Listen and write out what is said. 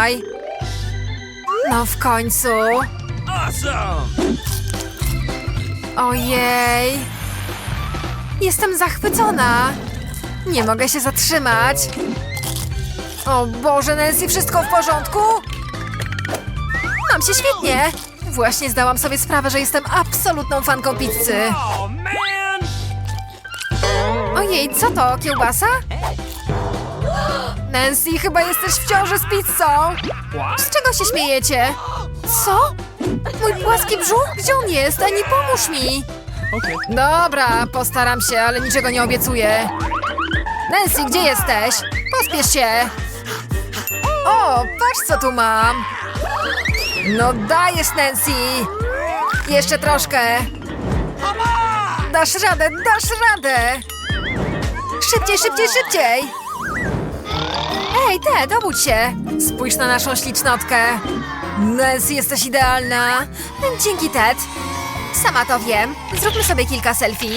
Aj. No w końcu. Ojej. Jestem zachwycona. Nie mogę się zatrzymać. O Boże, Nancy, wszystko w porządku? Mam się świetnie. Właśnie zdałam sobie sprawę, że jestem absolutną fanką pizzy. Oh! Ojej, co to? Kiełbasa? Nancy, chyba jesteś w ciąży z pizzą. Z czego się śmiejecie? Co? Mój płaski brzuch? Gdzie on jest? Ani pomóż mi! Dobra, postaram się, ale niczego nie obiecuję. Nancy, gdzie jesteś? Pospiesz się! O, patrz co tu mam! No dajesz, Nancy! Jeszcze troszkę! Dasz radę, dasz radę! Szybciej, szybciej, szybciej! Ej, Ted, obudź się! Spójrz na naszą ślicznotkę! Nancy, jesteś idealna! Dzięki, Ted! Sama to wiem. Zróbmy sobie kilka selfie.